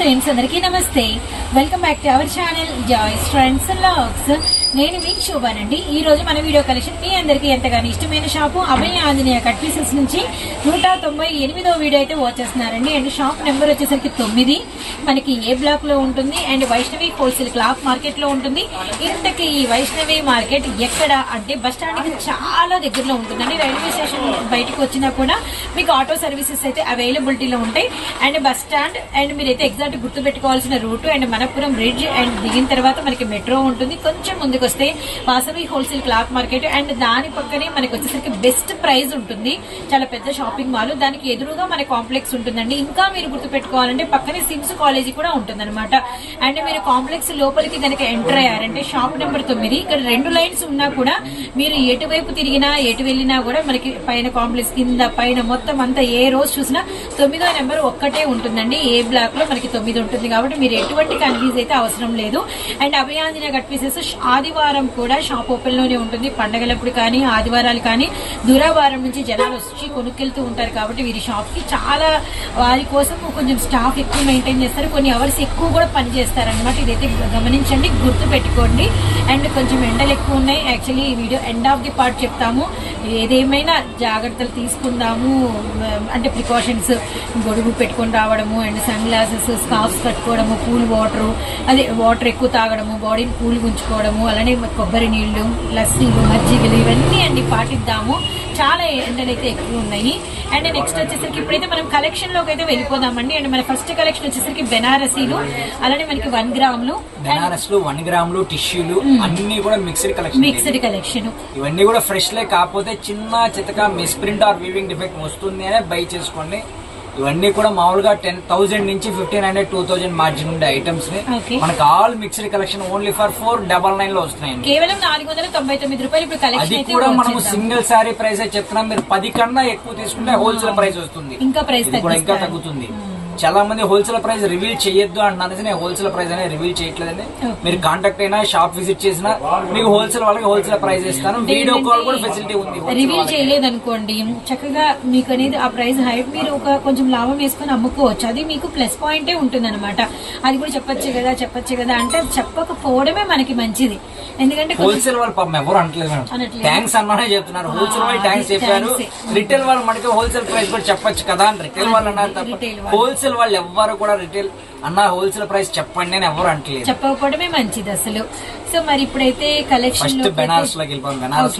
Friends అందరికీ నమస్తే. Welcome back to our channel joy's friends vlogs నేను మీకు శోభానండి ఈ రోజు మన వీడియో కలెక్షన్ మీ అందరికీ ఎంతగానో ఇష్టమైన shop Abhaya Anjaneya cut pieces నుంచి నూట తొంభై ఎనిమిదో వీడియో అయితే వచ్చేస్తున్నారండి. అండ్ షాప్ నెంబర్ వచ్చేసరికి తొమ్మిది. మనకి ఏ బ్లాక్లో ఉంటుంది? అండ్ వైష్ణవి హోల్సేల్ క్లాత్ మార్కెట్లో ఉంటుంది. ఇంతకీ ఈ వైష్ణవి మార్కెట్ ఎక్కడ? అంటే బస్ స్టాండ్కి చాలా దగ్గరలో ఉంటుందండి. రైల్వే స్టేషన్ బయటకు వచ్చినా కూడా మీకు ఆటో సర్వీసెస్ అయితే అవైలబిలిటీలో ఉంటాయి. అండ్ బస్ స్టాండ్ అండ్ మీరైతే ఎగ్జాక్ట్ గుర్తు పెట్టుకోవాల్సిన route and Manapuram bridge and దిగిన తర్వాత మనకి మెట్రో ఉంటుంది. కొంచెం ముందు ముందుకు వస్తే Vasavi wholesale cloth market and దాని పక్కనే మనకి వచ్చేసరికి బెస్ట్ ప్రైస్ ఉంటుంది. చాలా పెద్ద షాపింగ్ మాల్. దానికి ఎదురుగా మన కాంప్లెక్స్ ఉంటుందండి. ఇంకా మీరు గుర్తు పెట్టుకోవాలంటే పక్కనే సిమ్స్ కాలేజీ కూడా ఉంటుంది అనమాట అండ్ మీరు కాంప్లెక్స్ లోపలికి కనుక ఎంటర్ అయ్యారంటే షాప్ నెంబర్ తొమ్మిది. ఇక్కడ రెండు లైన్స్ ఉన్నా కూడా మీరు ఎటువైపు తిరిగినా ఎటు వెళ్ళినా కూడా మనకి పైన కాంప్లెక్స్ కింద పైన మొత్తం అంతా ఏ రోజు చూసినా తొమ్మిదో నెంబర్ ఒక్కటే ఉంటుందండి. ఏ బ్లాక్లో మనకి తొమ్మిది ఉంటుంది కాబట్టి మీరు ఎటువంటి కన్ఫ్యూజ్ అయితే అవసరం లేదు. అండ్ అభయాంజన కట్ పీసెస్ ఆదివారం కూడా షాప్ ఓపెన్లోనే ఉంటుంది. పండగలప్పుడు కానీ ఆదివారాలు కానీ దూరావారం నుంచి జనాలు వచ్చి కొనుక్కెళ్తూ ఉంటారు కాబట్టి వీరి షాప్కి చాలా వారి కోసం కొంచెం స్టాఫ్ ఎక్కువ మెయింటైన్ చేస్తారు. కొన్ని అవర్స్ ఎక్కువ కూడా పని చేస్తారనమాట ఇదైతే గమనించండి గుర్తు పెట్టుకోండి అండ్ కొంచెం ఎండలు ఎక్కువ ఉన్నాయి. యాక్చువల్లీ ఈ video end of the part చెప్తాము. ఏదేమైనా జాగ్రత్తలు తీసుకుందాము అంటే ప్రికాషన్స్ గొడుగు పెట్టుకొని రావడము అండ్ సన్ గ్లాసెస్ స్కార్ఫ్స్ కట్టుకోవడము కూల్ వాటరు అదే వాటర్ ఎక్కువ తాగడము బాడీని కూల్ ఉంచుకోవడము అలానే కొబ్బరి నీళ్ళు లస్సీలు మజ్జిగలు ఇవన్నీ అండి పాటిద్దాము. చాలా ఎండలు అయితే ఎక్కువ ఉన్నాయి. అండ్ నెక్స్ట్ వచ్చేసరికి ఇప్పుడైతే మనం కలెక్షన్లోకి అయితే వెళ్ళిపోదామండి. అండ్ మన ఫస్ట్ కలెక్షన్ వచ్చేసరికి బెనారసీలు అలానే మనకి వన్ గ్రాములు. బెనారస్లు వన్ గ్రాములు టిష్యూలు అన్ని కూడా మిక్స్డ్ కలెక్షన్ మిక్స్డ్ కలెక్షన్ ఇవన్నీ కూడా ఫ్రెష్ లే కాకపోతే చిన్న చితక miss print or weaving defect వస్తుంది అనే బై చేసుకోండి. ఇవన్నీ కూడా మామూలుగా టెన్ థౌసండ్ నుంచి fifteen hundred two thousand margin ఉండే ఐటమ్స్ని. మనకి all mixed collection only for four double నైన్లో వస్తున్నాయండి కేవలం నాలుగు వందల తొంభై తొమ్మిది రూపాయలు ఇప్పుడు అది కలెక్షన్ కూడా వచ్చేద్దాం. సింగిల్ శారీ ప్రైస్ చెప్తున్నాం మీరు పది కన్నా ఎక్కువ తీసుకుంటే హోల్సేల్ ప్రైస్ వస్తుంది ఇంకా ప్రైస్ కూడా ఇంకా. తగ్గుతుంది చాలా మంది హోల్సేల్ ప్రైస్ రివీల్ చేయొద్దు అంటున్నారు నేను హోల్సేల్ ప్రైస్ అనేది రివీల్ చేయట్లేదండి. మీరు కాంటాక్ట్ అయినా షాప్ విజిట్ చేసినా మీకు హోల్సేల్ వాళ్ళకి హోల్సేల్ ప్రైస్ ఇస్తాను వీడియో కాల్ కూడా ఫెసిలిటీ ఉంది రివీల్. చేయలేదు అనుకోండి చక్కగా మీకు అనేది ఆ ప్రైస్ హైట్ మీరు ఒక కొంచెం లాభం వేసుకొని అమ్ముకోవచ్చు అది మీకు ప్లస్ పాయింటే ఉంటుంది అనమాట అది కూడా చెప్పొచ్చు కదా చెప్పొచ్చు కదా అంటే చెప్పకపోవడమే మనకి మంచిది ఎందుకంటే హోల్సేల్ వాళ్ళు పాపం ఎవరు అనట్లేదు. థ్యాంక్స్ అన్నానే చెప్తున్నారు హోల్సేల్ వాళ్ళు థ్యాంక్స్ చెప్పారు. రిటైల్ వాళ్ళు మనకి హోల్సేల్ ప్రైస్ కూడా చెప్పొచ్చు కదా అని రిటైల్ వాళ్ళు అన్నారు వాళ్ళు. హోల్సేల్ వాళ్ళు ఎవ్వరు కూడా రిటైల్ అన్న హోల్సేల్ ప్రైస్ చెప్పండి అని ఎవరు అంటలేదు. చెప్పకపోవడమే మంచిది అసలు. సో మరి ఇప్పుడైతే కలెక్షన్ ఫస్ట్ బెనారస్లోకి వెళ్ళిపోయాం బెనారస్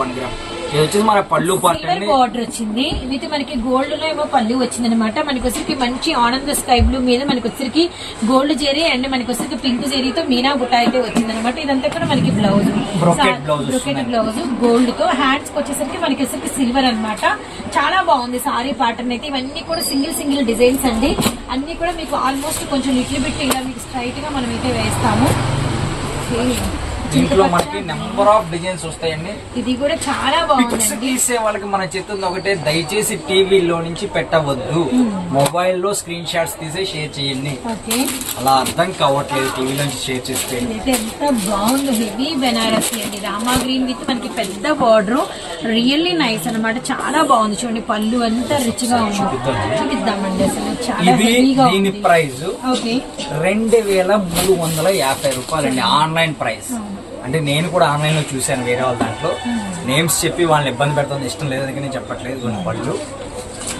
వన్ గ్రామ్ ఇది వచ్చేసి మన పళ్ళు పార్ట్ సిల్వర్ అండి. బార్డర్ వచ్చింది. విత్ మనకి గోల్డ్లో ఏమో పల్లి వచ్చింది అనమాట మనకి వచ్చరికి మంచి ఆనంద స్కై బ్లూ మీద మనకి వచ్చరికి గోల్డ్ జెరీ అండ్ మనకి వచ్చరికి పింక్ జెరీతో మీనా బుట్ట అయితే వచ్చింది అనమాట ఇదంతా కూడా మనకి బ్లౌజ్ బ్రొకెట్. బ్లౌజ్ గోల్డ్తో. హ్యాండ్స్ వచ్చేసరికి మనకి వచ్చరికి సిల్వర్ అన్నమాట. చాలా బాగుంది సారీ ప్యాటర్న్ అయితే. ఇవన్నీ కూడా సింగిల్ సింగిల్ డిజైన్స్ అండి. అన్ని కూడా మీకు ఆల్మోస్ట్ కొంచెం లిటిల్ బిట్ ఇలా మీకు స్ట్రైట్గా మనం అయితే వేస్తాము. దీంట్లో మనకి నెంబర్ ఆఫ్ డిజైన్స్ వస్తాయండి. ఇది కూడా చాలా పిక్స్ బాగుందండి తీసే వాళ్ళకి మన చెప్తుంది ఒకటే దయచేసి టీవీలో నుంచి పెట్టవద్దు. మొబైల్లో స్క్రీన్ షాట్స్ తీసే షేర్ చేయండి. అలా అర్థం కావట్లేదు టీవీలో నుంచి షేర్ చేస్తే. ఎంత బాగుందో హెవీ బెనారసీ అండి. రామా గ్రీన్ విత్ మనకి పెద్ద బార్డర్ రియల్లీ నైస్ అన్నమాట. చాలా బాగుంది చూడండి. పళ్ళు అంతా రిచ్గా ఉంది చూపిద్దామండి. అసలు. చాలా ఇది హెవీగా దీని ఉంది. Price okay. రెండు వేల మూడు వందల యాభై రూపాయలండి. ఆన్లైన్ ప్రైస్ అంటే నేను కూడా ఆన్లైన్లో చూశాను వేరే వాళ్ళ దాంట్లో. నేమ్స్ చెప్పి వాళ్ళని ఇబ్బంది పెడతాను ఇష్టం లేదు అందుకే నేను చెప్పట్లేదు. కొన్ని పళ్ళు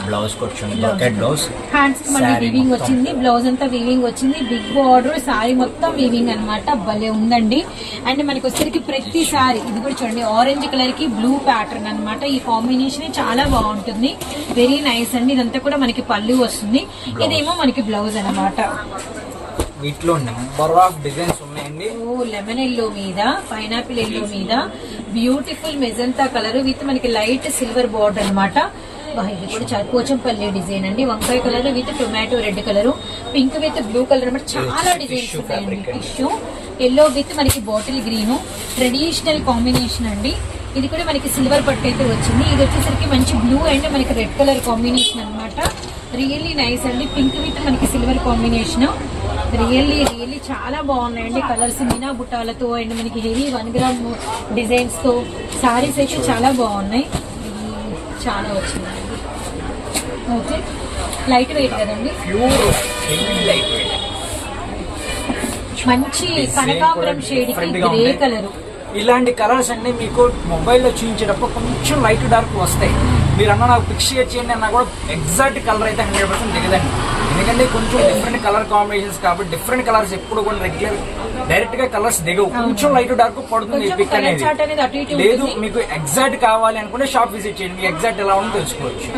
బ్లౌజ్ కూర్చొని బకెట్ బ్లౌజ్ హ్యాండ్స్ మళ్ళీ వీవింగ్. వచ్చింది బ్లౌజ్ అంతా వీవింగ్ వచ్చింది. బిగ్ బార్డర్ సారీ మొత్తం వీవింగ్ అన్నమాట. భలే ఉందండి. అండ్ మనకి వచ్చరికి ప్రతి సారీ ఇది కూడా చూడండి ఆరెంజ్ కలర్కి బ్లూ ప్యాటర్న్ అన్నమాట. ఈ కాంబినేషన్ చాలా బాగుంటుంది. వెరీ నైస్ అండి. ఇదంతా కూడా మనకి పళ్ళు వస్తుంది. ఇదేమో మనకి బ్లౌజ్ అన్నమాట. వీటిలో నెంబర్ ఆఫ్ డిజైన్స్ ఉన్నాయండి. ఓ లెమన్ ఎల్లో మీద పైనాపిల్ ఎల్లో మీద బ్యూటిఫుల్ మెజంతా కలర్ విత్ మనకి లైట్ సిల్వర్ బార్డర్ అన్నమాట. వా, ఇది కూడా పోచంపల్లి డిజైన్ అండి. వంకాయ colour with tomato red colour pink with blue colour అనమాట చాలా డిజైన్స్ అండి. టిష్యూ. ఎల్లో విత్ మనకి బాటిల్ గ్రీన్. ట్రెడిషనల్ కాంబినేషన్ అండి. ఇది కూడా మనకి సిల్వర్ పట్టు అయితే వచ్చింది. ఇది వచ్చేసరికి మంచి బ్లూ అండ్ మనకి రెడ్ కలర్ కాంబినేషన్ అన్నమాట. రియల్లీ నైస్ అండి. పింక్ విత్ మనకి సిల్వర్ కాంబినేషన్. రియల్లీ రియల్లీ చాలా బాగున్నాయండి కలర్స్. మీనా బుట్టాలతో అండ్ మనకి హెవీ వన్ గ్రామ్ డిజైన్స్తో సారీస్ అయితే చాలా బాగున్నాయి. చాలా వచ్చిందండి ఓకే. లైట్ వెయిట్ కదండి? మంచి కనకాంబరం షేడ్ గ్రే కలర్ ఇలాంటి కలర్స్ అన్ని మీకు మొబైల్లో చూపించేటప్పుడు కొంచెం లైట్ డార్క్ వస్తాయి. మీరు అన్న నాకు పిక్ షేర్ చేయండి అన్నా కూడా ఎగ్జాక్ట్ కలర్ అయితే హండ్రెడ్ పర్సెంట్ దిగదండి. ఎందుకంటే కొంచెం డిఫరెంట్ కలర్ కాంబినేషన్స్ కాబట్టి డిఫరెంట్ కలర్స్ ఎప్పుడు కూడా రెగ్యులర్ డైరెక్ట్గా కలర్స్ దిగవు. కొంచెం లైట్ డార్క్ పడుతుంది పిక్ అనేది. లేదు. మీకు ఎగ్జాక్ట్ కావాలి అనుకుంటే షాప్ విజిట్ చేయండి. మీకు ఎగ్జాక్ట్ ఎలా ఉందో తెలుసుకోవచ్చు.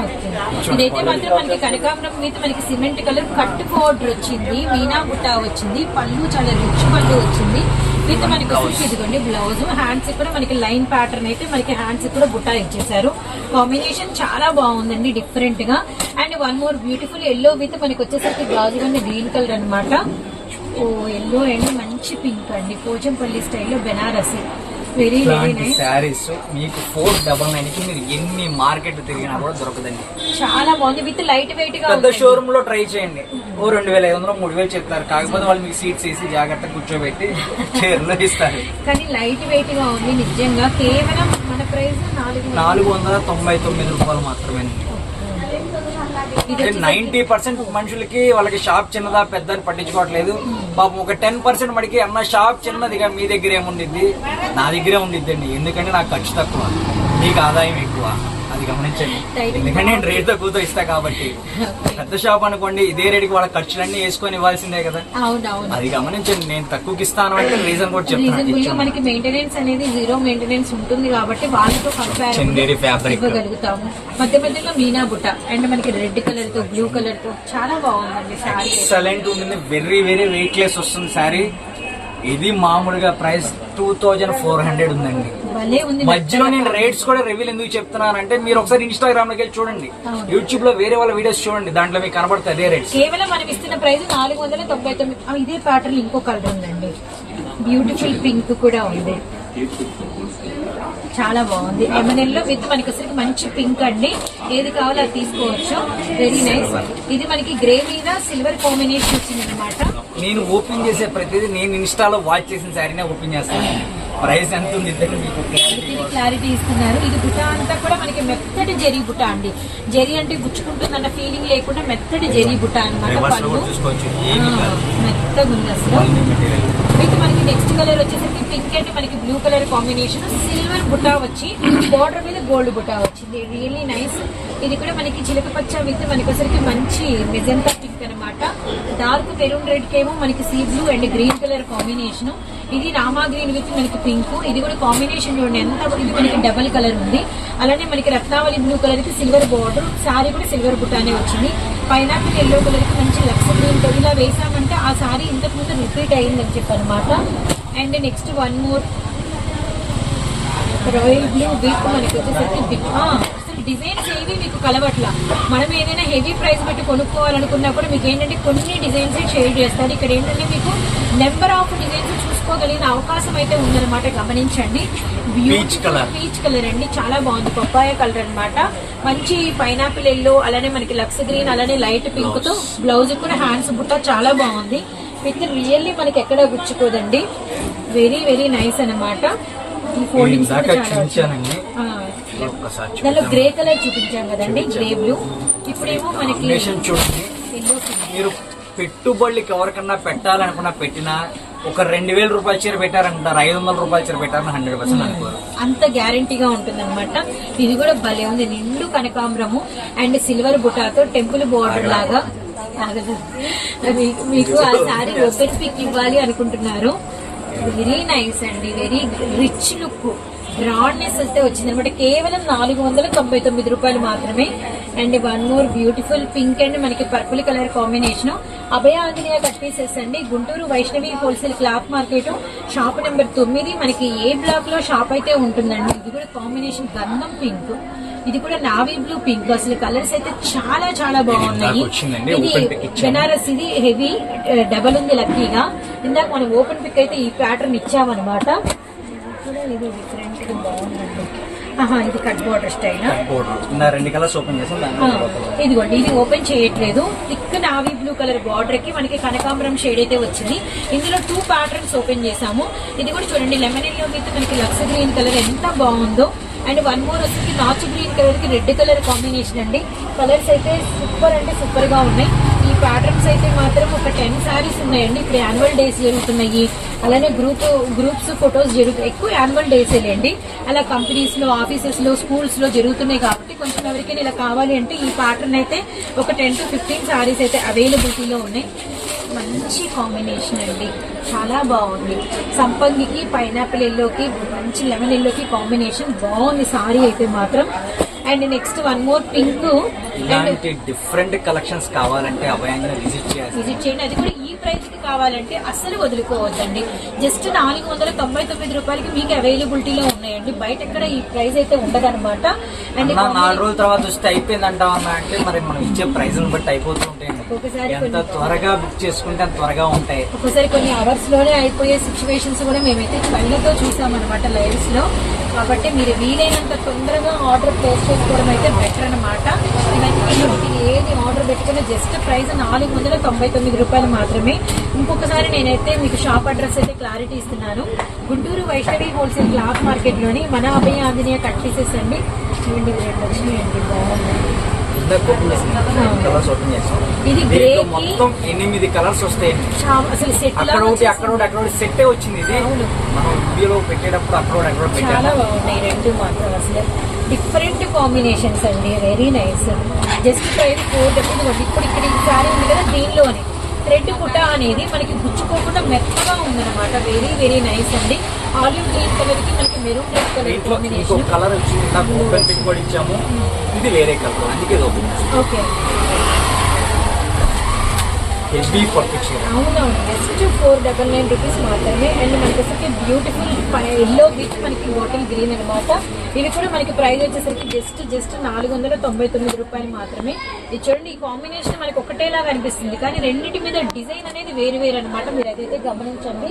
ఇదైతే మాత్రం మనకి కనకాంబరం మీద మనకి సిమెంట్ కలర్ కట్ బోర్డర్ వచ్చింది. మీనా బుట్ట వచ్చింది. పళ్ళు చాలా రిచ్ పళ్ళు వచ్చింది. విత్ మనకి వచ్చేసి ఇదిగోండి బ్లౌజ్ హ్యాండ్స్ కూడా మనకి లైన్ ప్యాటర్న్ అయితే మనకి హ్యాండ్స్ కూడా బుట్ట ఇచ్చేసారు కాంబినేషన్ చాలా బాగుందండి డిఫరెంట్గా. And one more beautiful yellow with మనకి వచ్చేసరికి గాజు గ్రీన్ కలర్ అన్నమాట. ఓ ఎల్లో అండ్ మంచి పింక్ అండి. పోచంపల్లి స్టైల్లో బెనారసి. ఇలాంటి శారీస్ మీకు ఫోర్ డబల్ నైన్కి మీరు ఎన్ని మార్కెట్ తిరిగినా కూడా దొరకదండి. చాలా బాగుంది. విత్ లైట్ వెయిట్గా పెద్ద. షోరూమ్లో ట్రై చేయండి. ఓ రెండు వేల ఐదు వందలు మూడు వేలు చెప్తారు. కాకపోతే వాళ్ళు మీకు సీట్స్ వేసి జాగ్రత్త కూర్చోబెట్టి చైర్లో ఇస్తారు. కానీ లైట్ వెయిట్గా ఉంది నిజంగా. కేవలం మన ప్రైస్ నాలుగు వందలు. తొంభై తొమ్మిది రూపాయలు మాత్రమే నైన్టీ పర్సెంట్ మనుషులకి వాళ్ళకి షాప్ చిన్నదా పెద్ద అని పట్టించుకోవట్లేదు. పాపం ఒక టెన్ పర్సెంట్ మడికి అన్న షాప్ చిన్నదిగా మీ దగ్గర ఏముండిద్ది? నా దగ్గరే ఉండిద్దండి. ఎందుకంటే నాకు ఖర్చు తక్కువ. మీకు ఆదాయం ఎక్కువ. అది గమనించండి. ఎందుకంటే నేను రేట్ తక్కువతో ఇస్తా కాబట్టి. పెద్ద షాప్ అనుకోండి ఇదే రేటుకి వాళ్ళ ఖర్చులన్నీ వేసుకొని ఇవ్వాల్సిందే కదా. అది గమనించండి నేను తక్కువకి ఇస్తాను అంటే రీజన్ కూడా చెప్తాను. మనకి మెయింటెనెన్స్ అనేది జీరో మెయింటెనెన్స్ ఉంటుంది కాబట్టి వాళ్ళతో కంపేర్ చందేరి ఫ్యాబ్రిక్ ఇవ్వగలుగుతాము. మధ్య మధ్యలో మీనా బుట్ట అండ్ మనకి రెడ్ కలర్తో బ్లూ కలర్తో చాలా బాగుందండి సారీ ఎక్సలెంట్ ఉంటుంది వెరీ వెరీ వెయిట్ లెస్ వస్తుంది శారీ. ఇది మామూలుగా price two thousand four hundred ఉందండి. మధ్యలో నేను రేట్స్ కూడా రివ్యూలు ఎందుకు చెప్తున్నానంటే మీరు ఒకసారి ఇన్స్టాగ్రామ్లోకి వెళ్ళి చూడండి. యూట్యూబ్లో వేరే వాళ్ళ వీడియోస్ చూడండి. దాంట్లో మీకు కనబడుతుంది అదే రేట్స్. కేవలం మనం ఇస్తున్న ప్రైస్ నాలుగు వందల తొంభై తొమ్మిది. ఇదే ప్యాటర్న్ ఇంకో కలర్ ఉందండి. బ్యూటిఫుల్ పింక్ కూడా ఉంది. చాలా బాగుంది. ఎమనెల్లో విత్ మనకి అసలు మంచి పింక్ అండి. ఏది కావాలో అది తీసుకోవచ్చు. వెరీ నైస్ ఇది మనకి గ్రే మీద సిల్వర్ కాంబినేషన్ వచ్చింది అనమాట నేను ఓపెన్ చేసే ప్రతిదీ నేను ఇన్స్టాలో వాచ్ చేసిన శారీనే ఓపెన్ చేస్తాను. ప్రైస్ ఎంత ఉంది క్లారిటీ ఇస్తున్నారు. ఇది బుట్ట అంతా కూడా మనకి మెత్తటి జరీ బుట్ట అండి. జరీ అంటే గుచ్చుకుంటుందన్న ఫీలింగ్ లేకుండా మెత్తటి జరీ బుట్ట అనమాట మెత్తగా ఉంది అసలు. మీకు మనకి నెక్స్ట్ కలర్ వచ్చేసరికి పింక్ అండ్. మనకి బ్లూ కలర్ కాంబినేషన్ సిల్వర్ బుట్టా వచ్చి బార్డర్ మీద గోల్డ్ బుట్టా వచ్చింది. రియల్లీ నైస్ ఇది కూడా మనకి చిలక పచ్చ విత్ మనకి వచ్చరికి మంచి మెజెంటా పింక్ అనమాట డార్క్ మెరూన్ రెడ్ కేమో మనకి sea blue and green colour combination ఇది రామా గ్రీన్ విత్ మనకి పింక్ ఇది కూడా కాంబినేషన్ చూడండి ఎంత ఇది మనకి డబల్ కలర్ ఉంది. అలానే మనకి రత్నావళి బ్లూ కలర్కి సిల్వర్ బార్డర్ సారీ కూడా సిల్వర్ బుట్టానే వచ్చింది. పైనాపిల్ ఎల్లో కలర్కి మంచి లక్స్ గ్రీన్తో ఇలా వేసామంటే ఆ సారీ ఇంతకు ముందు రిపీట్ అయిందని చెప్పనమాట and next one more royal blue with మనకి వచ్చేసరికి బిగ్ డిజైన్స్ ఏవి మీకు కలవట్ల? మనం ఏదైనా హెవీ ప్రైస్ పెట్టి కొనుక్కోవాలనుకున్నా కూడా మీకు ఏంటంటే కొన్ని డిజైన్స్ షేర్ చేస్తారు. ఇక్కడ ఏంటంటే మీకు నెంబర్ ఆఫ్ డిజైన్స్ చూసుకోగలిగిన అవకాశం అయితే ఉందన్నమాట. గమనించండి. పీచ్ కలర్ అండి. చాలా బాగుంది. పప్పాయ కలర్ అన్నమాట. మంచి పైనాపిల్ ఎల్లో అలానే మనకి లక్స్ గ్రీన్ అలానే లైట్ పింక్తో బ్లౌజ్ కూడా హ్యాండ్స్ బుట్ట చాలా బాగుంది. విత్ రియల్లీ మనకి ఎక్కడ గుచ్చుకోదండి. వెరీ వెరీ నైస్ అన్నమాట. ఈ ఫోల్డింగ్స్ కూడా చాలా ఒక్కసారి దానిలో. గ్రే కలర్ చూపించాం కదండి గ్రే బ్లూ. ఇప్పుడేమో మనకి చూడండి. మీరు పెట్టుబడులకి ఎవరికన్నా పెట్టాలనుకున్నా పెట్టినా ఒక రెండు వేల రూపాయల చీర పెట్టారంటారు ఐదు వందల రూపాయల చీర పెట్టారని హండ్రెడ్ పర్సెంట్ అనుకోరు. అంత గ్యారంటీగా ఉంటుంది అనమాట ఇది కూడా భలే ఉంది నిండు కనకాంబరము అండ్ సిల్వర్ బుటాతో టెంపుల్ బోర్డర్ లాగా. మీకు ఆ సారీ ఓపెన్ పిక్ ఇవ్వాలి అనుకుంటున్నారు. వెరీ నైస్ అండి వెరీ రిచ్ లుక్ బ్రాడ్నెస్ అయితే వచ్చింది అనమాట. కేవలం నాలుగు వందల తొంభై తొమ్మిది రూపాయలు మాత్రమే. And one more beautiful pink and మనకి purple colour combination. Abhaya Anjaneya cut pieces అండి. Guntur Vaishnavi wholesale cloth market shop number తొమ్మిది. మనకి ఏ బ్లాక్లో షాప్ అయితే ఉంటుందండి ఇది కూడా కాంబినేషన్ గంధం పింక్. ఇది కూడా నావీ బ్లూ పింక్. అసలు కలర్స్ అయితే చాలా చాలా బాగున్నాయి. ఇది. బెనారస్ ఇది హెవీ డబల్ ఉంది లక్కీగా. ఇందాక మనం ఓపెన్ పిక్ అయితే ఈ ప్యాటర్న్ ఇచ్చామన్నమాట. ఇది కూడా ఇది బాగుందండి. ఇది కట్ బోర్డర్ స్టైల్? రెండు కలర్స్ ఓపెన్ చేసాం. ఇదిగోండి ఇది ఓపెన్ చేయట్లేదు. థిక్ నావీ బ్లూ కలర్ బార్డర్కి మనకి కనకాంబరం షేడ్ అయితే వచ్చింది. ఇందులో టూ ప్యాటర్న్స్ ఓపెన్ చేసాము ఇది కూడా చూడండి లెమన్ ఎల్లో విత్ మనకి లక్స్ గ్రీన్ కలర్ ఎంత బాగుందో. అండ్ వన్ మోర్ వచ్చేసి నాచు గ్రీన్ కలర్కి రెడ్ కలర్ కాంబినేషన్ అండి. కలర్స్ అయితే సూపర్ అంటే సూపర్గా ఉన్నాయి. ప్యాటర్న్స్ అయితే మాత్రం ఒక టెన్ శారీస్ ఉన్నాయండి. ఇప్పుడు యాన్యువల్ డేస్ జరుగుతున్నాయి. అలానే గ్రూప్ గ్రూప్స్ ఫొటోస్ జరుగుతాయి. ఎక్కువ యాన్యువల్ డేస్ లేండి. అలా కంపెనీస్లో ఆఫీసెస్లో స్కూల్స్లో జరుగుతున్నాయి కాబట్టి కొంచెం ఎవరికైనా ఇలా కావాలి అంటే ఈ ప్యాటర్న్ అయితే ఒక టెన్ టు ఫిఫ్టీన్ శారీస్ అయితే అవైలబిలిటీలో ఉన్నాయి. మంచి కాంబినేషన్ అండి. చాలా బాగుంది. సంపంగికి పైనాపిల్ ఎల్లోకి మంచి లెమన్ ఎల్లోకి కాంబినేషన్ బాగుంది. సారీ అయితే మాత్రం and next one more pink ఇలాంటి డిఫరెంట్ కలెక్షన్స్ కావాలంటే అభయంగా విజిట్ చేయాలి. విజిట్ చేయండి. అది కూడా ఈ ప్రైస్కి కావాలంటే అస్సలు వదులుకోవద్దండి. జస్ట్ నాలుగు వందల తొంభై తొమ్మిది రూపాయలకి మీకు అవైలబిలిటీలో ఉన్నాయండి. బయట ఎక్కడ ఈ ప్రైస్ అయితే ఉండదన్నమాట. అండ్ అన్నా నాలుగు రోజుల తర్వాత వస్తే అయిపోయింది అంటామన్నా అంటే మరి మనం ఇచ్చే ప్రైజ్ని బట్టి అయిపోతుంటాయి ఒక్కొక్కసారి ఎంత త్వరగా బుక్ చేసుకుంటే అంత త్వరగా ఉంటాయి. ఒక్కోసారి కొన్ని అవర్స్లోనే అయిపోయే సిచ్యువేషన్స్ కూడా మేమైతే కళ్ళతో చూసామన్నమాట లైవ్స్లో. కాబట్టి మీరు వీలైనంత తొందరగా ఆర్డర్ ప్లేస్ చేసుకోవడం అయితే బెటర్ అనమాట ఏది ఆర్డర్ పెట్టుకున్న జస్ట్ ప్రైస్ నాలుగు వందల తొంభై తొమ్మిది రూపాయలు మాత్రమే. ఇంకొకసారి నేనైతే మీకు షాప్ అడ్రస్ అయితే క్లారిటీ ఇస్తున్నాను. గుంటూరు వైష్ణవి హోల్సేల్ క్లాత్ మార్కెట్లోని మన అభయ ఆంజనేయ కట్ పీసెస్ అండి. చూడండి రెండు వచ్చినాయండి బాగుంది ఇందాక ఓపెన్ చేసింది కలర్స్ ఓపెన్ చేసాం. ఇది దీంట్లో గ్రేకి మొత్తం ఎనిమిది కలర్స్ వస్తాయి. సెట్ అక్కడ ఒకటి అక్కడ ఒకటి అక్కడ ఒకటి సెట్టే వచ్చింది ఇది. మనం వీడియోలో పెట్టేటప్పుడు అక్కడ ఒకటి అక్కడ చాలా బాగున్నాయి. రెండు మాత్రం అసలు డిఫరెంట్ కాంబినేషన్స్ అండి. Very nice just price four డబ్బులు ఇప్పుడు ఇక్కడ ఈ సారీ ఉంది కదా దీనిలోనే. థ్రెడ్ పుట అనేది మనకి గుచ్చుకోకుండా మెత్తగా ఉందన్నమాట. వెరీ వెరీ నైస్ అండి. ఆలివ్ గ్రీన్ కలర్కి మనకి maroon red colour combination colour వచ్చింది. నాకు ఓపెన్ పిక్ కూడా ఇచ్చాము. ఇది వేరే కలర్ అందుకే ఓకే హెవీ పట్టు అవునవును just four double nine rupees మాత్రమే. అండ్ మనకి వచ్చేసరికి బ్యూటిఫుల్ ఎల్లో విత్ మనకి బాటిల్ గ్రీన్ అనమాట ఇవి కూడా మనకి ప్రైస్ వచ్చేసరికి జస్ట్ జస్ట్ నాలుగు వందల తొంభై తొమ్మిది రూపాయలు మాత్రమే. ఇది చూడండి ఈ కాంబినేషన్ మనకి ఒకటేలాగా అనిపిస్తుంది. కానీ రెండింటి మీద డిజైన్ అనేది వేరు వేరు అనమాట మీరు అదైతే గమనించండి.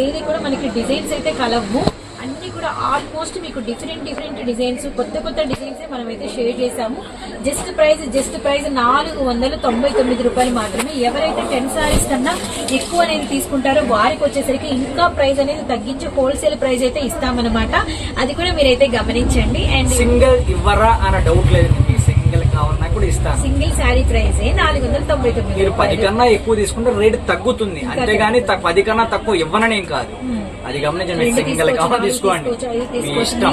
ఏది కూడా మనకి డిజైన్స్ అయితే కలవు. అన్ని కూడా ఆల్మోస్ట్ మీకు డిఫరెంట్ డిఫరెంట్ డిజైన్స్ కొత్త కొత్త డిజైన్స్ మనం అయితే షేర్ చేసాము జస్ట్ ప్రైస్ జస్ట్ ప్రైస్ నాలుగు వందల తొంభై తొమ్మిది రూపాయలు మాత్రమే. ఎవరైతే టెన్ సారీస్ కన్నా ఎక్కువ అనేది తీసుకుంటారో వారికి వచ్చేసరికి ఇంకా ప్రైస్ అనేది తగ్గించి హోల్సేల్ ప్రైస్ అయితే ఇస్తామన్నమాట. అది కూడా మీరైతే గమనించండి. అండ్ సింగిల్ ఇవ్వరా అన్న డౌట్ లేదు సింగిల్ కావాలన్నా కూడా ఇస్తాను. సింగిల్ శారీ ప్రైస్ నాలుగు వందల తొంభై తొమ్మిది మీరు పది. కన్నా ఎక్కువ తీసుకుంటే రేట్ తగ్గుతుంది. అంతేగాని పది కన్నా తక్కువ ఇవ్వనని కాదు. అది గమనించండి రెండు సింగిల్ కావాలి తీసుకోండి. మీ ఇష్టం.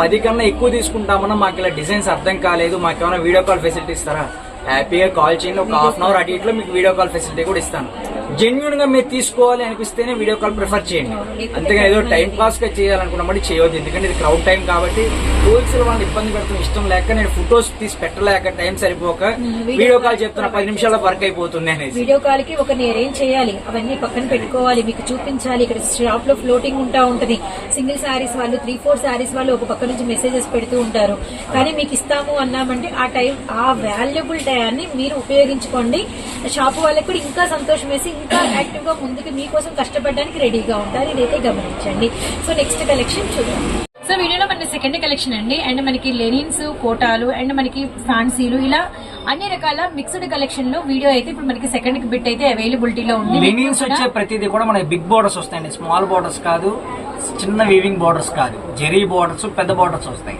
పది కన్నా ఎక్కువ తీసుకుంటామన్నా మాకు ఇలా డిజైన్స్ అర్థం కాలేదు మాకు ఏమైనా వీడియో కాల్ ఫెసిలిటీ ఇస్తారా? హ్యాపీగా కాల్ చేయండి ఒక హాఫ్ అన్ అవర్ అటు ఇట్లో మీకు వీడియో కాల్ ఫెసిలిటీ కూడా ఇస్తాను. జెన్యున్గా మీరు తీసుకోవాలి అనిపిస్తేనే వీడియో కాల్ ప్రిఫర్ చేయండి. అంతేగా ఏదో టైం పాస్గా చేయాలనుకున్నప్పుడు చేయవద్దు. ఎందుకంటే ఇది క్రౌడ్ టైం కాబట్టి హోల్సేల్ వాళ్ళని ఇబ్బంది పెడతాం ఇష్టం లేక నేను ఫొటోస్ తీసి పెట్టలేక టైం సరిపోక వీడియో కాల్ చెప్తున్నా పది నిమిషాల్లో వర్క్ అయిపోతుంది అనేసి. వీడియో కాల్కి ఒకరిని అరేంజ్ చేయాలి. అవన్నీ పక్కన పెట్టుకోవాలి. మీకు చూపించాలి. ఇక్కడ షాప్లో ఫ్లోటింగ్ ఉంటా ఉంటది. సింగిల్ శారీస్ వాళ్ళు త్రీ ఫోర్ శారీస్ వాళ్ళు ఒక పక్క నుంచి మెసేజెస్ పెడుతూ ఉంటారు. కానీ మీకు ఇస్తాము అన్నామంటే ఆ టైం ఆ వాల్యుబుల్ టైంని మీరు ఉపయోగించుకోండి. షాప్ వాళ్ళకి కూడా ఇంకా సంతోషం వేసి ఇంకా యాక్టివ్గా ముందుకు మీకోసం కష్టపడడానికి రెడీగా ఉంటారు. ఇదైతే గమనించండి. సో నెక్స్ట్ కలెక్షన్ చూద్దాం. సో వీడియోలో మన సెకండ్ కలెక్షన్ అండి. అండ్ మనకి లెనిన్స్ కోటాలు అండ్ మనకి ఫ్యాన్సీలు ఇలా అన్ని రకాల మిక్స్డ్ కలెక్షన్లో వీడియో అయితే ఇప్పుడు మనకి సెకండ్ బిట్ అయితే అవైలబిలిటీలో ఉంది. లెనిన్స్ వచ్చే ప్రతిదీ కూడా మనకి బిగ్ బోర్డర్స్ వస్తాయండి. స్మాల్ బోర్డర్స్ కాదు చిన్న వీవింగ్ బోర్డర్స్ కాదు. జెరీ బోర్డర్స్ పెద్ద బోర్డర్స్ వస్తాయి.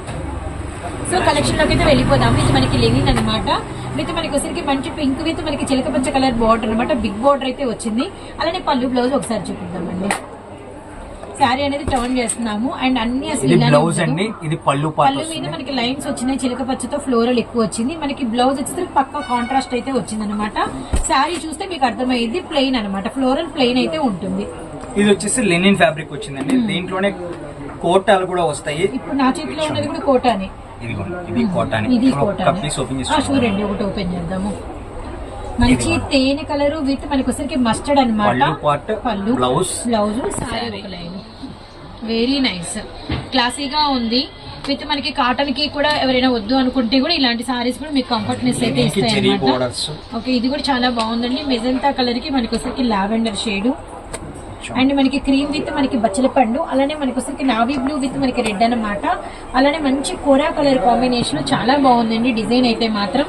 సో కలెక్షన్లోకి అయితే వెళ్ళిపోదాం. ఇది మనకి లెనిన్ అనమాట విత్ మనకి వచ్చరికి మంచి పింక్ విత్ మనకి చిలక పచ్చ కలర్ బార్డర్ అనమాట బిగ్ బార్డర్ అయితే వచ్చింది. అలానే పళ్ళు బ్లౌజ్ ఒకసారి చూపిద్దామండి. శారీ అనేది టర్న్ చేస్తున్నాము. అండ్ అన్ని అసలు బ్లౌజ్. అండి. ఇది పళ్ళు పళ్ళు మీద మనకి లైన్స్ వచ్చినాయి. చిలక పచ్చతో ఫ్లోరల్ ఎక్కువ వచ్చింది. మనకి బ్లౌజ్ వచ్చేసరికి పక్క కాంట్రాస్ట్ అయితే వచ్చింది అనమాట శారీ చూస్తే మీకు అర్థమయ్యేది ప్లెయిన్ అనమాట ఫ్లోరల్ ప్లెయిన్ అయితే ఉంటుంది. ఇది వచ్చేసి లెనిన్ ఫ్యాబ్రిక్ వచ్చిందండి. దీంట్లోనే కోటాలు కూడా వస్తాయి. ఇప్పుడు నా చేతిలో ఉన్నది కూడా కోటానే. ఇది కోటాని. కోటానే. చూడండి ఒకటి ఓపెన్ చేద్దాము. మంచి తేనె కలర్ విత్ మనకి వచ్చరికి మస్టర్డ్ అనమాట పళ్ళు blouse, blouse sari very nice క్లాసీగా ఉంది. విత్ మనకి కాటన్కి కూడా ఎవరైనా వద్దు అనుకుంటే కూడా ఇలాంటి సారీస్ కూడా మీకు కంఫర్ట్నెస్ అయితే ఇస్తాయి ఓకే ఇది కూడా చాలా బాగుందండి. మెజంతా కలర్కి మనకి వచ్చరికి లావెండర్ షేడ్ అండ్ మనకి క్రీమ్ విత్ మనకి బచ్చల పండు అలానే మనకి వచ్చరికి నావీ బ్లూ విత్ మనకి రెడ్ అన్నమాట. అలానే మంచి కోరా కలర్ కాంబినేషన్ చాలా బాగుందండి డిజైన్ అయితే మాత్రం.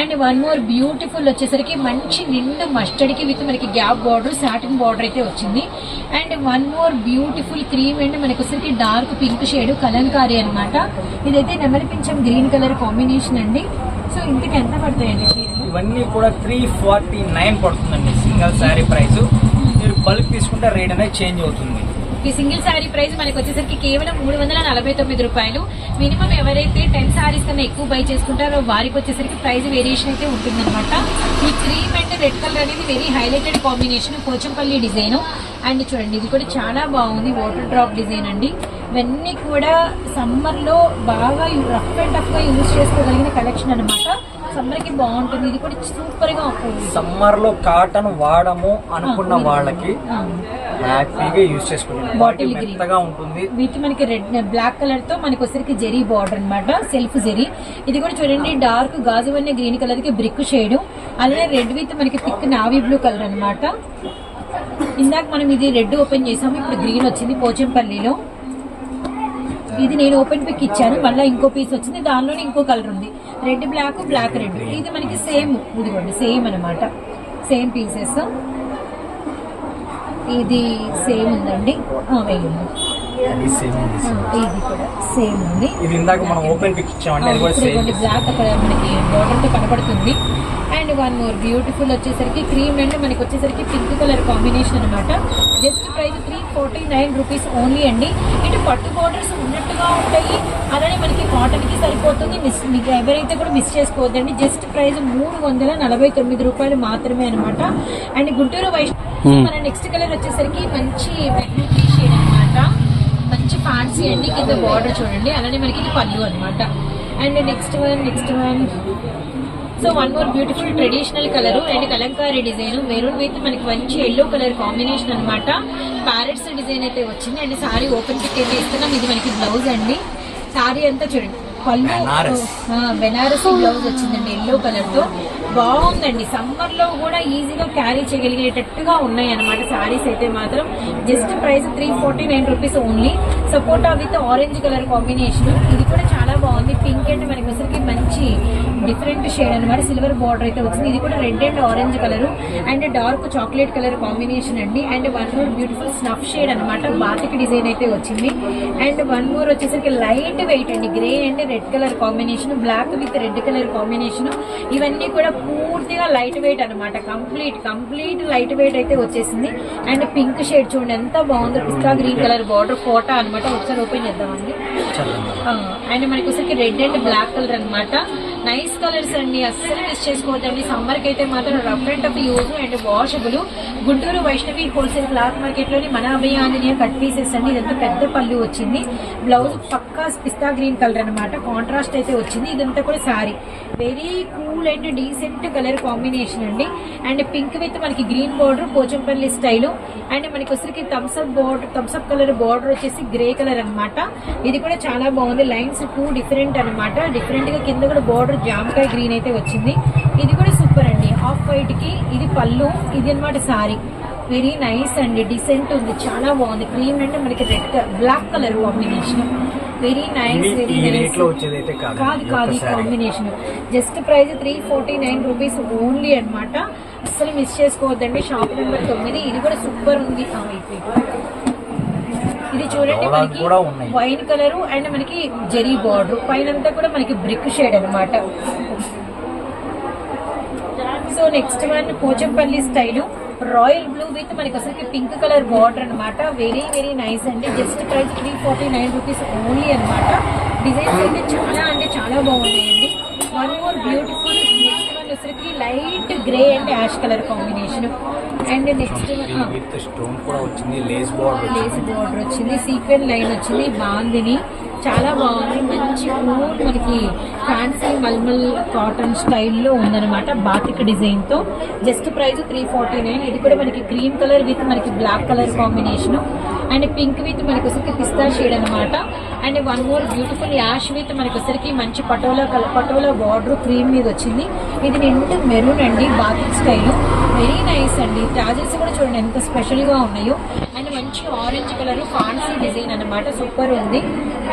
అండ్ వన్ మోర్ బ్యూటిఫుల్ వచ్చేసరికి మంచి నిండు మస్టర్డ్కి విత్ మనకి గ్యాప్ బార్డర్ సాటిన్ బార్డర్ అయితే వచ్చింది. And one more beautiful cream and మనకి వచ్చరికి డార్క్ పింక్ షేడ్ కలంకారీ అన్నమాట. ఇదైతే నెమలి పింఛం గ్రీన్ కలర్ కాంబినేషన్ అండి. సో ఇంటికి ఎంత పడతాయండి ఇవన్నీ కూడా త్రీ ఫార్టీ నైన్ పడుతుందండి సింగల్ శారీ ప్రైస్. బల్క్ తీసుకుంటే రేట్ అనేది చేంజ్ అవుతుంది. ఈ సింగిల్ శారీ ప్రైస్ మనకి వచ్చేసరికి కేవలం మూడు వందల నలభై తొమ్మిది రూపాయలు. మినిమం ఎవరైతే టెన్ శారీస్ కన్నా ఎక్కువ బై చేసుకుంటారో వారికి వచ్చేసరికి ప్రైస్ వేరియేషన్ అయితే ఉంటుందన్నమాట. ఈ క్రీమ్ అండ్ రెడ్ కలర్ అనేది very highlighted combination Kochampalli design and చూడండి ఇది కూడా చాలా బాగుంది వాటర్ డ్రాప్ డిజైన్ అండి. ఇవన్నీ కూడా సమ్మర్లో బాగా రఫ్ అండ్ టఫ్గా యూజ్ చేసుకోగలిగిన కలెక్షన్ అనమాట సమ్మర్కి బాగుంటుంది. ఇది కూడా సూపర్గా ఉంటుంది. సమ్మర్లో కాటన్ వాడము అనుకున్న వాళ్ళకి హ్యాపీగా యూజ్ Bottle బాటిల్. మెత్తగా ఉంటుంది. వీటి మనకి రెడ్ బ్లాక్ కలర్తో మనకి వచ్చరికి జెరీ బార్డర్ అన్నమాట. సెల్ఫ్ జెరీ ఇది కూడా చూడండి డార్క్ గాజు వన్న గ్రీన్ కలర్కి బ్రిక్ షేడ్. అలానే రెడ్ విత్ మనకి థిక్ నావీ బ్లూ కలర్ అన్నమాట. ఇందాక మనం ఇది రెడ్ ఓపెన్ చేసాము ఇప్పుడు గ్రీన్ వచ్చింది పోచంపల్లిలో. ఇది నేను ఓపెన్ పిక్ ఇచ్చాను. మళ్ళీ ఇంకో పీస్ వచ్చింది. దానిలోనే ఇంకో కలర్ ఉంది. రెడ్ బ్లాక్ బ్లాక్ రెడ్ ఇది మనకి సేమ్ ఇదిగోండి సేమ్ అన్నమాట. సేమ్ పీసెస్ ఇది సేమ్ ఉందండి. వేయండి. ఇది కూడా సేమ్ ఉంది ఇది ఇందాక మనం ఓపెన్ పిక్ ఇచ్చామంటే అది కూడా సేమ్. బ్లాక్ అక్కడ మనకి border తో కనబడుతుంది అండ్ వన్ మోర్ బ్యూటిఫుల్ వచ్చేసరికి క్రీమ్ అండ్ మనకి వచ్చేసరికి పింక్ కలర్ కాంబినేషన్ అనమాట just price three forty nine rupees only అండి. ఇటు పట్టు బోర్డర్స్ ఉన్నట్టుగా ఉంటాయి. అలానే మనకి కాటన్కి సరిపోతుంది. మిస్ మీకు ఎవరైతే కూడా మిస్ చేసుకోవద్దండి. జస్ట్ ప్రైస్ మూడు వందల నలభై తొమ్మిది రూపాయలు మాత్రమే అనమాట అండ్ గుంటూరు వైష్ణవ్ మన నెక్స్ట్ కలర్ వచ్చేసరికి మంచి మెహందీ షేడ్ అనమాట మంచి ఫ్యాన్సీ అండి. కింద బార్డర్ చూడండి. అలానే మనకి ఇది పళ్ళు అనమాట and next one next one so one more beautiful traditional colour and Kalamkari design maroon with మనకి మంచి ఎల్లో కలర్ కాంబినేషన్ అనమాట ప్యారెట్స్ డిజైన్ అయితే వచ్చింది. అండ్ సారీ ఓపెన్ పిక్ అయితే ఇస్తున్నాం. ఇది మనకి బ్లౌజ్ అండి. సారీ అంతా చూడండి. బెనారస్. బెనారసి బ్లౌజ్ వచ్చిందండి ఎల్లో కలర్తో బాగుందండి. సమ్మర్లో కూడా ఈజీగా క్యారీ చేయగలిగేటట్టుగా ఉన్నాయి అనమాట సారీస్ అయితే మాత్రం. Just price three forty nine rupees only. Sapota with orange colour combination. ఇది కూడా చాలా బాగుంది. పింక్ అండ్ మనకి అసలుకి మంచి డిఫరెంట్ షేడ్ అనమాట సిల్వర్ బార్డర్ అయితే వచ్చింది. ఇది కూడా red and orange colour. And dark chocolate colour combination అండి. And one more beautiful snuff shade అనమాట బాతికి డిజైన్ అయితే వచ్చింది. అండ్ వన్ మోర్ వచ్చేసరికి లైట్ వెయిట్ అండి. Grey and red colour combination black with red colour combination. ఇవన్నీ కూడా పూర్తిగా లైట్ వెయిట్ అనమాట కంప్లీట్ కంప్లీట్ లైట్ వెయిట్ అయితే వచ్చేసింది. అండ్ పింక్ షేడ్ చూడండి. ఎంత బాగుందో pista green colour border Kota అనమాట ఒకసారి ఓపెన్ చేద్దామండి. అండ్ మనకి వచ్చరికి రెడ్ అండ్ బ్లాక్ కలర్ అన్నమాట. నైస్ కలర్స్ అండి. అస్సలు మిస్ చేసుకోవద్దండి. సమ్మర్కి అయితే మాత్రం rough and tough use and washable Guntur Vaishnavi wholesale cloth మార్కెట్లోని మన అభయాంజనేయ కట్ పీసెస్ అండి. ఇదంతా పెద్ద పళ్ళు వచ్చింది. బ్లౌజ్ పక్కా పిస్తా గ్రీన్ కలర్ అన్నమాట. కాంట్రాస్ట్ అయితే వచ్చింది. ఇదంతా కూడా sari very cool and decent colour combination అండి. అండ్ పింక్ విత్ మనకి green border Pochampally style. And మనకి వచ్చరికి Thums Up border Thums Up colour border వచ్చేసి గ్రే కలర్ అన్నమాట. ఇది కూడా చాలా బాగుంది. లైన్స్ టూ డిఫరెంట్ అన్నమాట. డిఫరెంట్గా కింద కూడా బార్డర్ జామకాయ గ్రీన్ అయితే వచ్చింది. ఇది కూడా సూపర్ అండి. ఆఫ్ వైట్కి ఇది పళ్ళు ఇది అన్నమాట సారీ. వెరీ నైస్ అండి. డిసెంట్ ఉంది. చాలా బాగుంది. క్రీమ్ అంటే మనకి red black colour combination. Very nice very nice. కాదు కాదు combination. Just price three forty nine rupees only అన్నమాట. అస్సలు మిస్ చేసుకోవద్దండి. షాప్ నెంబర్ తొమ్మిది. ఇది కూడా సూపర్ ఉంది. ఇది చూడండి మనకి. వైన్ కలర్ అండ్ మనకి జెరీ బార్డర్. పైన అంతా కూడా మనకి బ్రిక్ షేడ్ అన్నమాట. So next one Pochampally style. Royal blue with మనకి అసలు పింక్ కలర్ బార్డర్ అన్నమాట. వెరీ వెరీ నైస్ అండి. Just price three forty nine rupees only అనమాట డిజైన్స్ అయితే చాలా అంటే చాలా బాగున్నాయండి. One more beautiful next one వచ్చరికి light grey and ash colour combination and next stone కూడా వచ్చింది. లేస్ బార్డర్ లేస్ బార్డర్ వచ్చింది. సీక్వెన్ లైన్ వచ్చింది. బాగుంది. చాలా బాగుంది. మంచి కూల్ మనకి ఫ్యాన్సీ మల్మల్ కాటన్ స్టైల్లో ఉందన్నమాట బాతిక్ డిజైన్తో. Just price three forty nine ఇది కూడా మనకి క్రీమ్ కలర్ విత్ మనకి black colour combination and pink with మనకి వచ్చరికి పిస్తా షేడ్ అనమాట and one more beautiful ash with మనకి వచ్చరికి మంచి patola colour patola border cream మీద వచ్చింది. ఇది నిండు మెరూన్ అండి బాతిక్ స్టైల్ వెరీ నైస్ అండి. టాజెస్ కూడా చూడండి ఎంత స్పెషల్గా ఉన్నాయో. అండ్ మంచి ఆరెంజ్ కలర్ ఫాన్సీ డిజైన్ అన్నమాట సూపర్ ఉంది.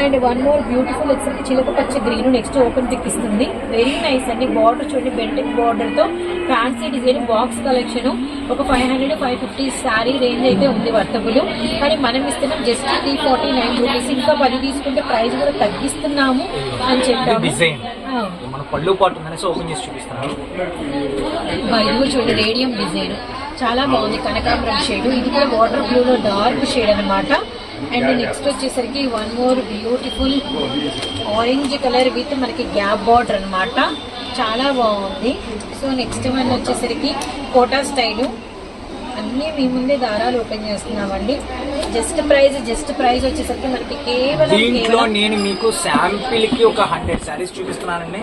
అండ్ వన్ మోర్ బ్యూటిఫుల్ వచ్చేసరికి చిలక పచ్చ గ్రీన్ నెక్స్ట్ ఓపెన్ పిక్ ఇస్తుంది. వెరీ నైస్ అండి బార్డర్ చూడండి బెంటింగ్ బార్డర్తో ఫ్యాన్సీ డిజైన్ బాక్స్ కలెక్షన్ ఒక five hundred five fifty sari range అయితే ఉంది వర్తబుల్ కానీ మనం ఇస్తున్నాం just three forty nine rupees ఇంకా పది తీసుకుంటే ప్రైస్ కూడా తగ్గిస్తున్నాము అని చెప్పాము. మన పళ్ళు పాటు ఓపెన్ చేసి చూపిస్తాను చూడండి రేడియం డిజైన్ చాలా బాగుంది కనకాంబరం షేడ్ ఇది కూడా వాటర్ బ్లూ లో డార్క్ షేడ్ అన్నమాట. అండ్ నెక్స్ట్ వచ్చేసరికి one more beautiful orange colour with మనకి గ్యాప్ బార్డర్ అన్నమాట. చాలా బాగుంది. సో నెక్స్ట్ వన్ వచ్చేసరికి కోటా స్టైలు అన్నీ మీ ముందే దారాలు ఓపెన్ చేస్తున్నామండి. జస్ట్ ప్రైస్ జస్ట్ ప్రైస్ వచ్చేసరికి మనకి కేవలం దీంట్లో నేను మీకు శాంపిల్కి ఒక హండ్రెడ్ శారీస్ చూపిస్తున్నానండి.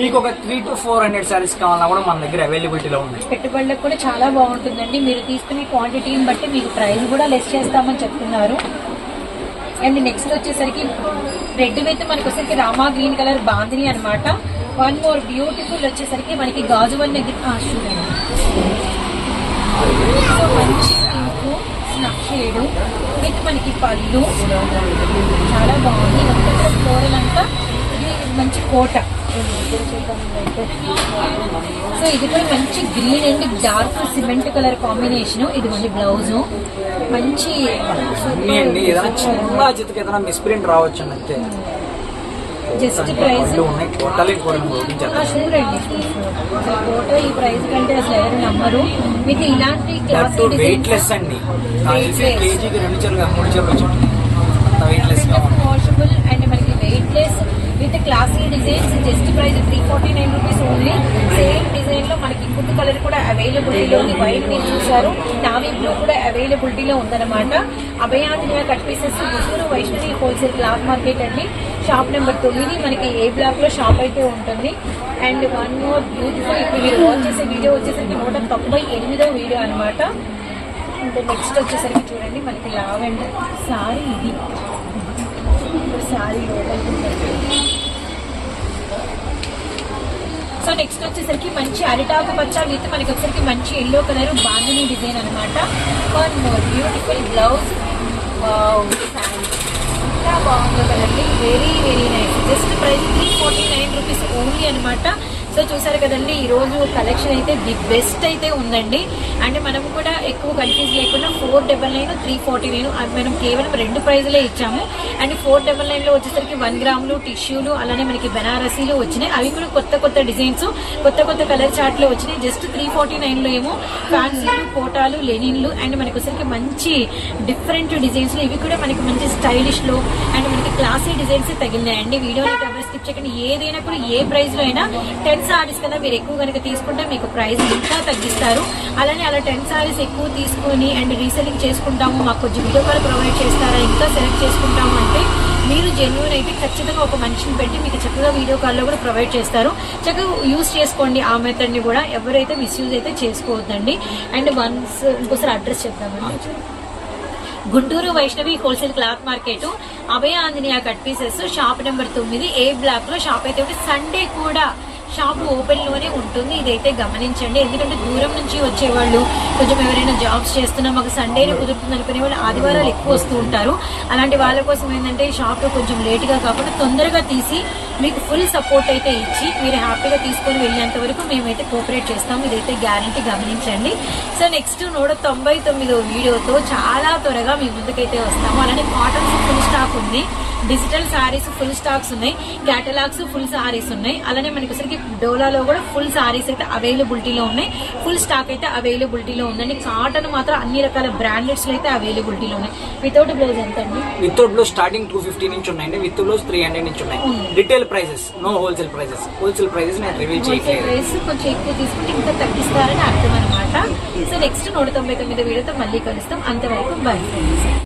మీకు ఒక three to four hundred saris కావాలన్నా కూడా మన దగ్గర అవైలబిలిటీలో ఉంది పెట్టుబడులకు కూడా చాలా బాగుంటుందండి. మీరు తీసుకునే క్వాంటిటీని బట్టి మీకు ప్రైస్ కూడా లెస్ చేస్తామని చెప్తున్నారు. అండ్ నెక్స్ట్ వచ్చేసరికి రెడ్ విత్ మనకి వచ్చేసరికి రామా గ్రీన్ కలర్ బాందిని అన్నమాట. వన్ మోర్ బ్యూటిఫుల్ వచ్చేసరికి మనకి గాజు వన్ చూడండి. సో మంచి పింక్ స్నఫ్ షేడు విత్ మనకి పళ్ళు చాలా బాగుంది ఇదంతా ఫ్లోరల్ అంతా ఇది మంచి కోట సో ఇది కూడా మంచి green and dark cement colour combination ఇది మంచి బ్లౌజ్ మంచి అన్నీ ఏదైనా చిన్న జతకి ఏదైనా మిస్ప్రింట్ రావచ్చు అంతే. జస్ట్ ప్రైస్ కోట ఈ ప్రైస్ కంటే అసలు ఎవరు నమ్మరు. మీకు ఇలాంటి వెయిట్ లెస్ అండి. కేజీకి రెండు మూడు వెయిట్ లెస్ ఉంది. వాషబుల్ అండ్ మనకి weight less with classy designs just price three forty nine rupees only same డిజైన్లో మనకి ఫుడ్ కలర్ కూడా అవైలబిలిటీలో ఉంది. వైట్ మీరు చూసారు నావీ బ్లూ కూడా అవైలబిలిటీలో ఉందన్నమాట. Abhayanjaneya cut pieces Guntur Vaishnavi wholesale cloth market అండి. షాప్ నెంబర్ తొమ్మిది. మనకి ఏ బ్లాక్లో షాప్ అయితే ఉంటుంది. అండ్ వన్ మోర్ బ్యూటిఫుల్ ఇప్పుడు మీరు వాచ్ చేసే వీడియో వచ్చేసరికి నూట తొంభై ఎనిమిదో వీడియో అనమాట అంటే నెక్స్ట్ వచ్చేసరికి చూడండి మనకి లావెండర్ సారీ ఇది. సారీ సో నెక్స్ట్ వచ్చేసరికి మంచి అరిటాకు పచ్చ విత్ మనకి వచ్చేసరికి మంచి ఎల్లో కలర్ బాందిని డిజైన్ అనమాట వన్ మోర్ బ్యూటిఫుల్ బ్లౌజ్ చాలా బాగుందో కదండి. Very very nice just price three forty nine rupees only అనమాట సో చూసారు కదండి ఈ రోజు కలెక్షన్ అయితే ది బెస్ట్ అయితే ఉందండి. అండ్ మనం కూడా ఎక్కువ కన్ఫ్యూజ్ లేకుండా four double nine three forty nine మనం కేవలం రెండు ప్రైజ్లే ఇచ్చాము. అండ్ ఫోర్ డబల్ నైన్లో వచ్చేసరికి వన్ గ్రాములు టిష్యూలు అలానే మనకి బెనారసీలు వచ్చినాయి. అవి కూడా కొత్త కొత్త డిజైన్స్ కొత్త కొత్త కలర్ చార్ట్లో వచ్చినాయి. జస్ట్ త్రీ ఫార్టీ నైన్లో ఏమో ఫ్యాన్సీలు కోటాలు లెనిన్లు అండ్ మనకి వచ్చరికి మంచి డిఫరెంట్ డిజైన్స్ ఇవి కూడా మనకి మంచి స్టైలిష్లో అండ్ మనకి క్లాసీ డిజైన్స్ తగిలినాయండి. వీడియో అయితే ఎవరు స్కిప్ చేయకండి. ఏదైనా కూడా ఏ ప్రైస్లో అయినా టెన్ సారీస్ కదా మీరు ఎక్కువ కనుక తీసుకుంటే మీకు ప్రైస్ ఇంకా తగ్గిస్తారు. అలానే అలా టెన్ సారీస్ ఎక్కువ తీసుకొని అండ్ రీసెల్లింగ్ చేసుకుంటాము మాకు కొంచెం వీడియో కాల్ ప్రొవైడ్ చేస్తారా ఇంకా సెలెక్ట్ చేసుకుంటాము అంటే మీరు జెన్యున్ అయితే ఖచ్చితంగా ఒక మనిషిని పెట్టి మీకు చక్కగా వీడియో కాల్లో కూడా ప్రొవైడ్ చేస్తారు. చక్కగా యూస్ చేసుకోండి ఆ మెథడ్ని కూడా. ఎవరైతే మిస్యూజ్ అయితే చేసుకోవద్దండి. అండ్ వన్స్ ఇంకోసారి అడ్రస్ చెప్తామండి. Guntur Vaishnavi wholesale cloth market Abhaya Anjaneya cut pieces shop number తొమ్మిది ఏ బ్లాక్లో షాప్ అయితే ఒకటి సండే కూడా షాప్ ఓపెన్లోనే ఉంటుంది. ఇదైతే గమనించండి. ఎందుకంటే దూరం నుంచి వచ్చేవాళ్ళు కొంచెం ఎవరైనా జాబ్స్ చేస్తున్నా మాకు సండేనే కుదురుతుంది అనుకునే వాళ్ళు ఆదివారాలు ఎక్కువ వస్తూ ఉంటారు. అలాంటి వాళ్ళ కోసం ఏంటంటే షాప్ కొంచెం లేట్గా కాకుండా తొందరగా తీసి మీకు ఫుల్ సపోర్ట్ అయితే ఇచ్చి మీరు హ్యాపీగా తీసుకొని వెళ్ళేంత వరకు మేమైతే కోఆపరేట్ చేస్తాము. ఇదైతే గ్యారంటీ గమనించండి. సో నెక్స్ట్ నూట తొంభై తొమ్మిదో వీడియోతో చాలా త్వరగా మీ ముందుకైతే వస్తాము. అలానే కాటన్ ఫుల్ స్టాక్ ఉంది. డిజిటల్ సారీస్ ఫుల్ స్టాక్స్ ఉన్నాయి. క్యాటలాగ్స్ ఫుల్ సారీస్ ఉన్నాయి. అలానే మనకి వచ్చరికి డోలాలో కూడా ఫుల్ సారీస్ అయితే అవైలబిలిటీలో ఉన్నాయి. ఫుల్ స్టాక్ అయితే అవైలబిలిటీలో ఉందండి. కాటన్ మాత్రం అన్ని రకాల బ్రాండెడ్స్ అయితే అవైలబిలిటీలో ఉన్నాయి. వితౌట్ బ్లౌజ్ ఎంత అండి? With blouse starting two fifty నుంచి ఉన్నాయండి. విత్ బ్లౌజ్ త్రీ హండ్రెడ్ నుంచి ఉన్నాయి. Retail prices no wholesale prices wholesale prices నేను రివీల్ చేయట్లేదు. ప్రైస్ కొంచెం ఎక్కువ తీసుకుంటే ఇంకా తగ్గిస్తారని అర్థం అనమాట సో నెక్స్ట్ నూట తొంభై తొమ్మిది వీడియోతో మళ్ళీ కలుస్తాం. అంతవరకు బై